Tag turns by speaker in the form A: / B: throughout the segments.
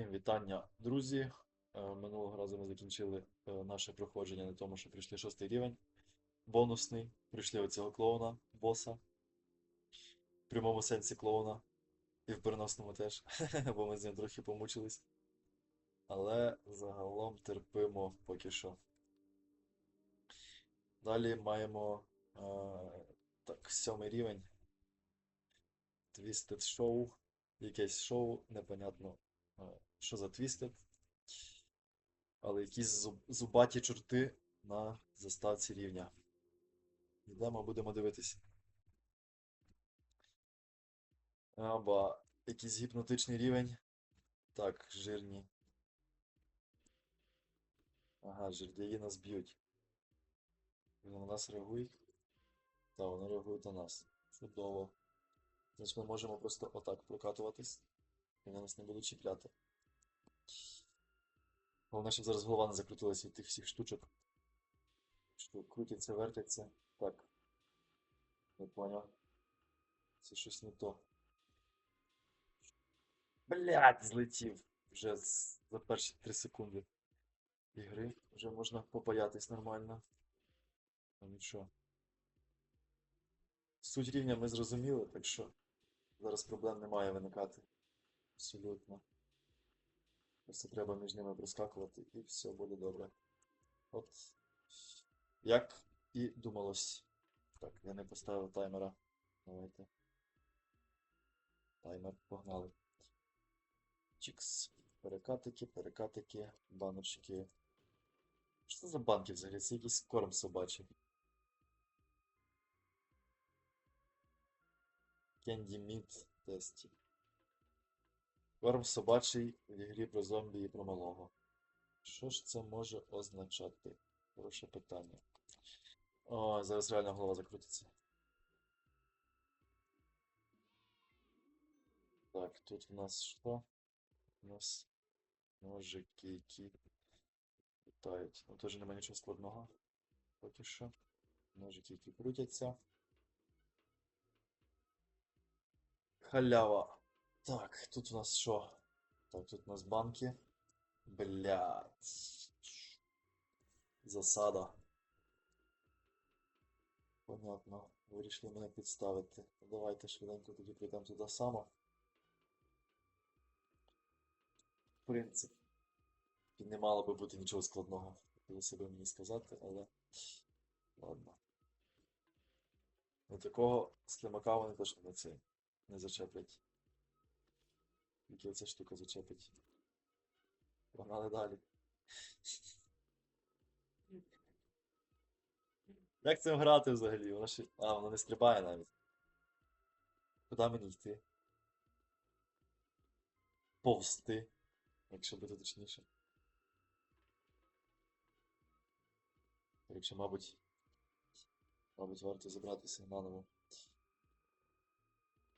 A: Всім вітання, друзі. Е, Минулого разу ми закінчили е, наше проходження на тому, що прийшли шостий рівень. Бонусний. Прийшли оцього клоуна, боса. В прямому сенсі клоуна. І в переносному теж. Бо ми з ним трохи помучились. Але загалом терпимо поки що. Далі маємо е, так, сьомий рівень. Twisted Show. Якесь шоу, непонятно, е, що за Twisted. Але якісь зубаті чорти на заставці рівня. Йдемо, будемо дивитися. Аба, якийсь гіпнотичний рівень. Так, жирні. Ага, жердяї нас б'ють. Вони на нас реагують? Так, вони реагують на нас. Чудово. Значить, ми можемо просто отак прокатуватись. І вони нас не будуть чіпляти. Головне, щоб зараз голова не закрутилась від тих всіх штучок. Що крутяться, вертяться. Так. Не поняв. Це щось не то. Блядь, злетів. Вже за перші 3 секунди ігри. Вже можна попаятись нормально. Ну нічого. Суть рівня ми зрозуміли, так що зараз проблем не має виникати. Абсолютно. Просто треба між ними проскакувати і все буде добре. От. Як і думалось. Так, я не поставив таймера. Давайте. Таймер, погнали. Чікс. Перекатики, перекатики, баночки. Що це за банки взагалі? Це якийсь корм собачий. Candy Meat Tasty. Корм собачий в ігрі про зомбі і про малого. Що ж це може означати? Хороше питання. О, зараз реально голова закрутиться. Так, тут у нас що? У нас ножики, які літають. Ну, теж немає нічого складного. Поки що. Ножики, які крутяться. Халява. Так, тут у нас що? Так, тут у нас банки. Блядь. Засада. Понятно. Вирішили мене підставити. Давайте швиденько тоді прийдемо туди само. В принципі, не мало би бути нічого складного. Хотілося себе мені сказати, але. Ладно. Ну такого слимака вони точно не цей. Не зачеплять. Тільки оця штука зачепить. Погнали далі. Як цим грати взагалі? Вона ще... А, вона не стрибає навіть. Куди мені йти? Повсти, якщо бути точніше. Коротше, мабуть. Мабуть, варто забратися наново.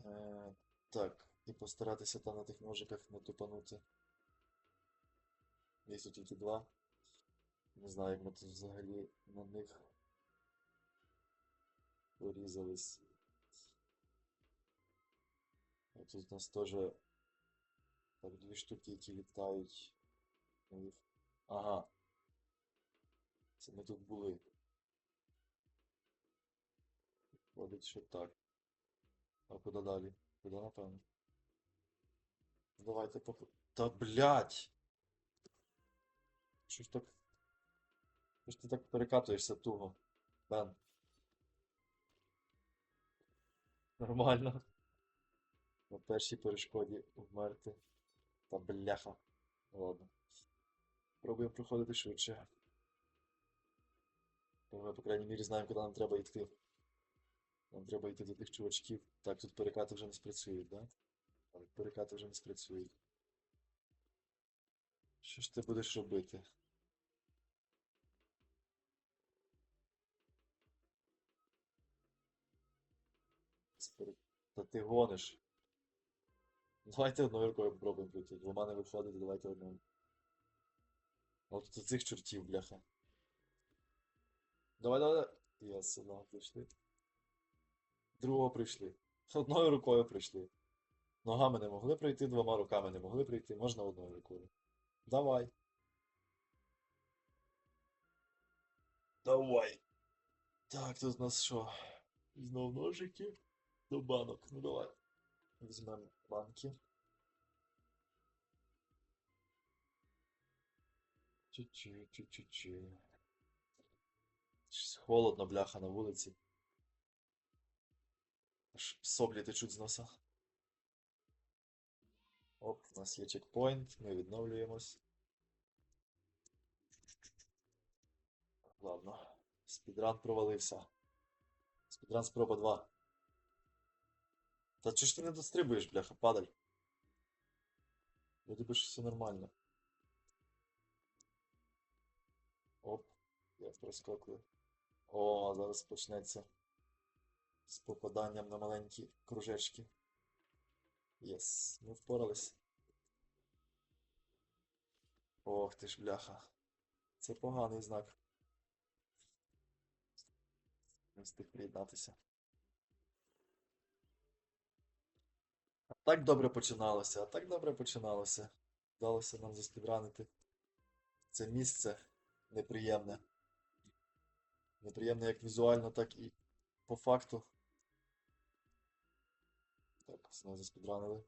A: Е, так, і постаратися там на тих ножиках не тупанути. Їх тут тільки два. Не знаю, як ми тут взагалі на них порізались. А тут у нас теж так, дві штуки, які літають. Ага. Це ми тут були. Виходить, що так. А куди далі? Куди напевно? Давайте поп... Та блять! Що ж так? Що ж ти так перекатуєшся туго? Бен. Нормально. На першій перешкоді вмерти. Та бляха. Ладно. Пробуємо проходити швидше. Ми, по крайній мірі, знаємо, куди нам треба йти. Нам треба йти до тих чувачків. Так, тут перекати вже не спрацюють, да? Так, перекати вже не спрацюють. Що ж ти будеш робити? Та ти гониш. Давайте одною рукою попробуємо пройти. Двома не виходить, давайте одною. А От тут цих чортів, бляха. Давай, давай. Яс, одного прийшли. Другого прийшли. Одною рукою прийшли. Ногами не могли пройти, двома руками не могли пройти, можна одною рукою. Давай. Давай. Так, тут у нас що? Знов ножики до банок. Ну давай. Візьмемо банки. Чуть-чуть, чуть-чуть. Щось Холодно, бляха, на вулиці. Аж соплі течуть з носа. Оп, у нас є чекпоінт, ми відновлюємось. Ладно. Спідран провалився. Спідран спроба 2. Та чого ж ти не дострибуєш, бляха, падаль? Вроді би ж все нормально. Оп, я проскокую. О, зараз почнеться з попаданням на маленькі кружечки. Єс, ми впорались. Ох ти ж, бляха. Це поганий знак. Не встиг приєднатися. А так добре починалося, а так добре починалося. Вдалося нам заспідранити це місце неприємне. Неприємне як візуально, так і по факту. Знову заспідранили.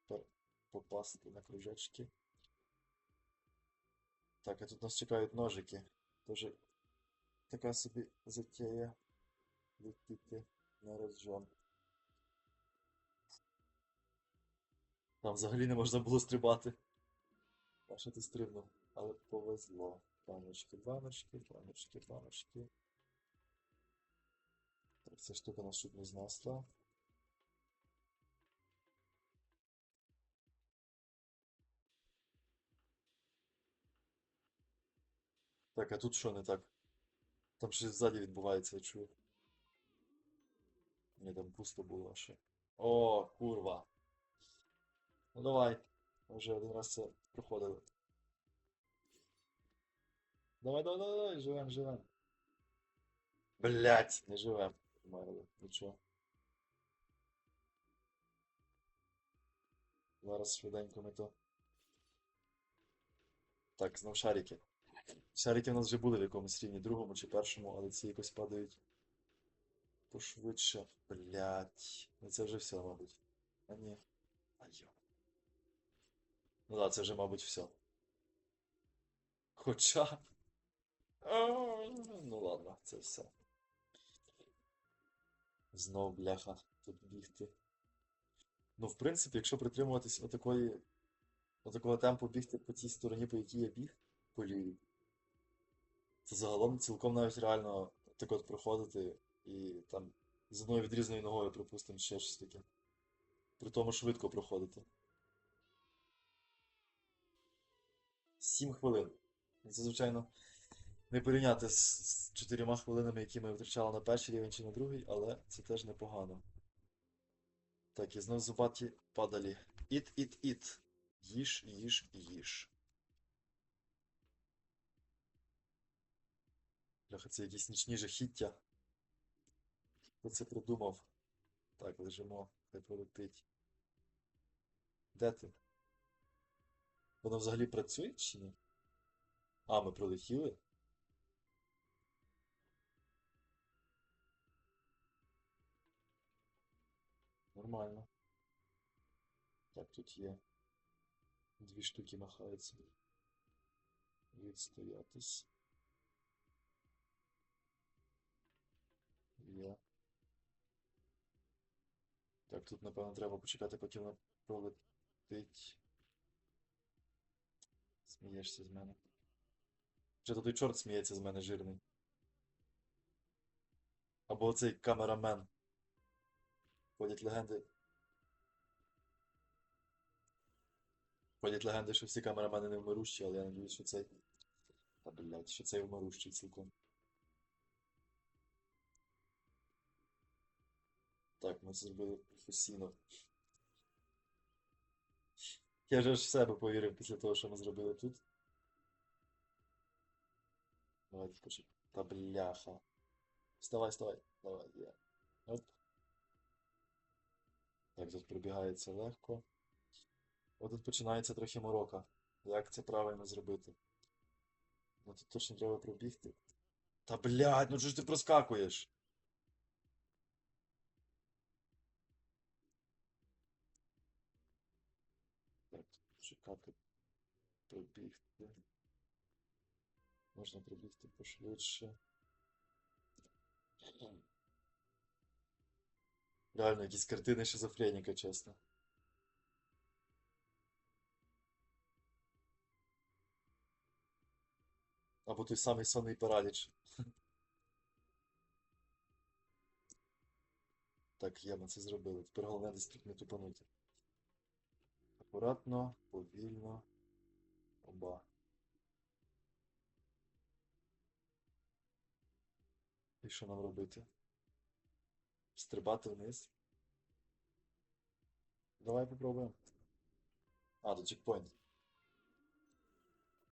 A: Тепер попасти на кружечки. Так, а тут нас чекають ножики. Тоже така собі затея летіти на розжон. Там взагалі не можна було стрибати. А що ти стрибнув? Але повезло. Баночки, баночки, баночки, баночки. Так, ця штука нас чуть не знесла. Так, а тут що не так? Там щось ззаді відбувається, я чую. Ні, там пусто було ще. О, курва. Ну давай. Вже один раз це проходили. Давай, давай, давай, давай, живем, живем. Блять, не живем. Померли. Нічого. Зараз швиденько ми то. Так, знов шарики. Шарики в нас вже були в якомусь рівні, другому чи першому, але ці якось падають пошвидше. Блять. Ну це вже все, мабуть. А ні. А йо. Ну да, це вже, мабуть, все. Хоча. Ну ладно, це все. Знов, бляха, тут бігти. Ну, в принципі, якщо притримуватись отакої, отакого темпу бігти по тій стороні, по якій я біг, по лівій, то загалом цілком навіть реально так от проходити і там з одною відрізною ногою, припустимо, ще щось таке. При тому швидко проходити. 7 хвилин. Це, звичайно, не порівняти з, 4 хвилинами, які ми витрачали на перший рівень чи на другий, але це теж непогано. Так, і знов зубаті падалі. Іт, іт, іт. Їж, їж, їж. Бляха, це якісь нічні жахіття. Хто це придумав? Так, лежимо, хай пролетить. Де ти? Воно взагалі працює чи ні? А, ми пролетіли? Нормально. Так, тут є. Дві штуки махаються. Відстоятись. Є. Так, тут, напевно, треба почекати, поки воно пролетить. Смієшся з мене. Чи то той чорт сміється з мене жирний. Або оцей камерамен. Ходять легенди. Ходять легенди, що всі камерамени не вмирущі, але я надіюсь, що цей. Та блядь, що цей вмирущий цілком. Так, ми це зробили професійно. Я ж в себе повірив після того, що ми зробили тут. Давайте скажи. Та бляха. Вставай, вставай. Давай, я. Оп. Так, тут прибігається легко. От тут починається трохи морока. Як це правильно зробити? Ну тут точно треба пробігти. Та блядь, ну чого ж ти проскакуєш? Так, чекати. Пробігти. Можна пробігти пошвидше. Реально, якісь картини шизофреніка, чесно. Або той самий сонний параліч. Так, є, ми це зробили. Тепер головне десь тут не тупанути. Акуратно, повільно. Оба. І що нам робити? Стрибати вниз? Давай попробуємо. А, до чекпоінт.